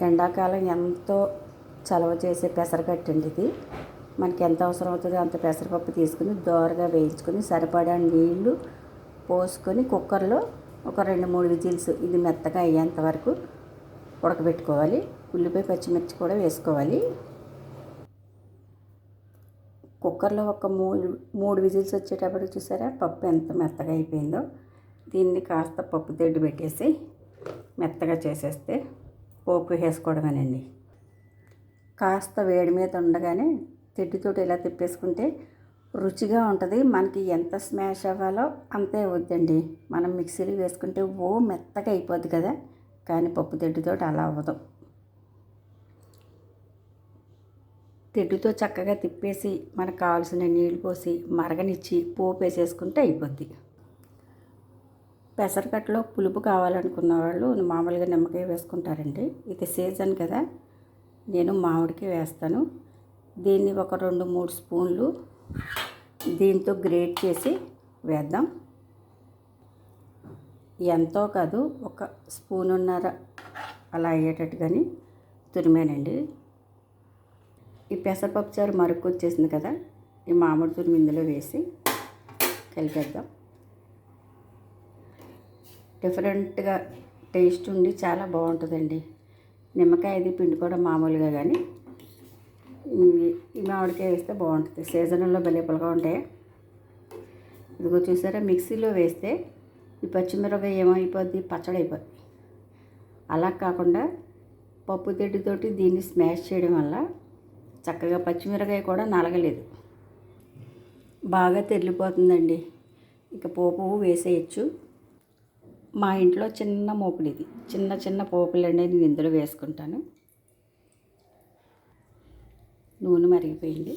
ఎండాకాలం ఎంతో చలవ చేసే పెసరగట్టండి ఇది. మనకి ఎంత అవసరం అవుతుందో అంత పెసరపప్పు తీసుకుని దోరగా వేయించుకొని సరిపడా నీళ్ళు పోసుకొని కుక్కర్లో ఒక రెండు మూడు విజిల్స్ ఇది మెత్తగా అయ్యేంత వరకు ఉడకబెట్టుకోవాలి. ఉల్లిపాయ పచ్చిమిర్చి కూడా వేసుకోవాలి. కుక్కర్లో ఒక మూడు మూడు విజిల్స్ వచ్చేటప్పుడు చూసారా? పప్పు ఎంత మెత్తగా అయిపోయిందో. దీన్ని కాస్త పప్పు తెడ్డు పెట్టేసి మెత్తగా చేసేస్తే పోపు వేసుకోవడమేనండి. కాస్త వేడి మీద ఉండగానే తెడ్డుతోటి ఇలా తిప్పేసుకుంటే రుచిగా ఉంటుంది. మనకి ఎంత స్మాష్ అవ్వాలో అంతే అవుద్దండి. మనం మిక్సీలో వేసుకుంటే ఓ మెత్తగా అయిపోద్ది కదా. కానీ పప్పు తిట్టుతోటి అలా అవ్వదు. తెడ్డుతో చక్కగా తిప్పేసి మనకు కావాల్సిన నీళ్ళు పోసి మరగనిచ్చి పోపు వేసేసుకుంటే అయిపోద్ది. పెసరకట్టలో పులుపు కావాలనుకున్న వాళ్ళు మామూలుగా నిమ్మకాయ వేసుకుంటారండి. ఇది సీజన్ కదా. నేను మామిడికి వేస్తాను. దీన్ని ఒక రెండు మూడు స్పూన్లు దీంతో గ్రేట్ చేసి వేద్దాం. ఎంతో కాదు ఒక స్పూనున్నర అలా అయ్యేటట్టు కానీ తురిమేనండి. ఈ పెసరపప్పు చారు మరుక్కు వచ్చేసింది కదా ఈ మామిడి తురిమి ఇందులో వేసి కలిపేద్దాం. డిఫరెంట్గా టేస్ట్ ఉండి చాలా బాగుంటుందండి. నిమ్మకాయ అది పిండి కూడా మామూలుగా కానీ ఈ మామిడికాయ వేస్తే బాగుంటుంది. సీజన్లో బలిపలుగా ఉంటాయి. ఇదిగో చూసారా మిక్సీలో వేస్తే ఈ పచ్చిమిరపకాయ ఏమైపోద్ది పచ్చడి అయిపోద్ది. అలా కాకుండా పప్పు తెడ్డితోటి దీన్ని స్మాష్ చేయడం వల్ల చక్కగా పచ్చిమిరకాయ కూడా నలగలేదు. బాగా తెరిలిపోతుందండి. ఇక పోపు వేసేయచ్చు. మా ఇంట్లో చిన్న మోపులు ఇది చిన్న చిన్న పోపులు అనేది నేను ఇందులో వేసుకుంటాను. నూనె మరిగిపోయింది.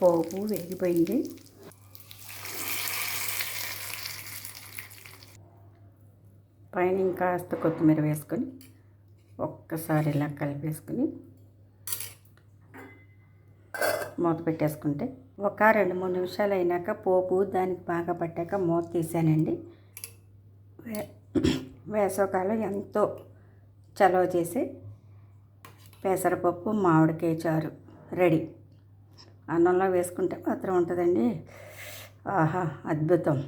పోపు వేగిపోయింది. పైన ఇంకాస్త కొత్తిమీర వేసుకొని ఒక్కసారి ఇలా కలిపేసుకుని మూత పెట్టేసుకుంటే ఒక రెండు మూడు నిమిషాలు అయినాక పోపు దానికి బాగా పట్టాక మూత తీసానండి. వే వేసవకాలం ఎంతో చలవ చేసి పెసరపప్పు మామిడికాయ చారు రెడీ. అన్నంలో వేసుకుంటే మాత్రం ఉంటుందండి. ఆహా అద్భుతం.